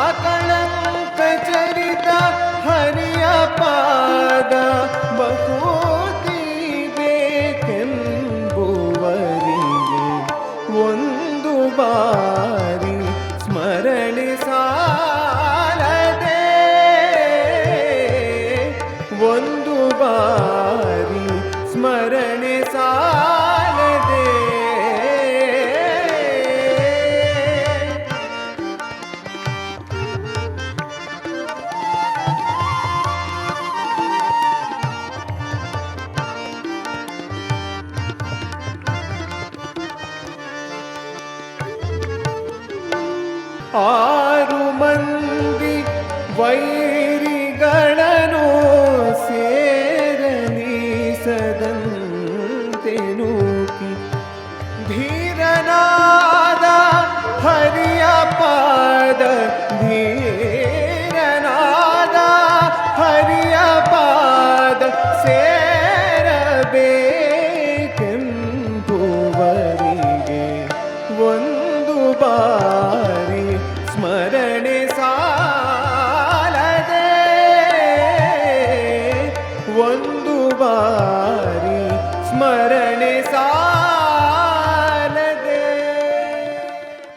ಅಕಳಂಕ ಚರಿತ ಹರಿಯ ಪಾದ ಬಹುತಿ ಬೇಕೆಂಬುವರಿಗೆ ಒಂದು ಬಾರಿ ಸ್ಮರಣೆ ಸಾಲದೆ ಒಂದು ಬಾರಿ ಸ್ಮರಣೆ ಸಾಲದೆ ಆರು ಮಂದಿ ವೈರಿಗಳನ್ನು ಸೇರಲಿಸದಂತೆ ನೂಕಿ ಧೀರನಾದ ಹರಿಯ ಪಾದ ಧೀರನಾದ ಹರಿಯ ಪಾದ ಸೇರಬೇಕೆಂಬುವರಿಗೆ ಒಂದು ಬಾರಿ ಬಾರಿ ಸ್ಮರಣೆ ಸಾ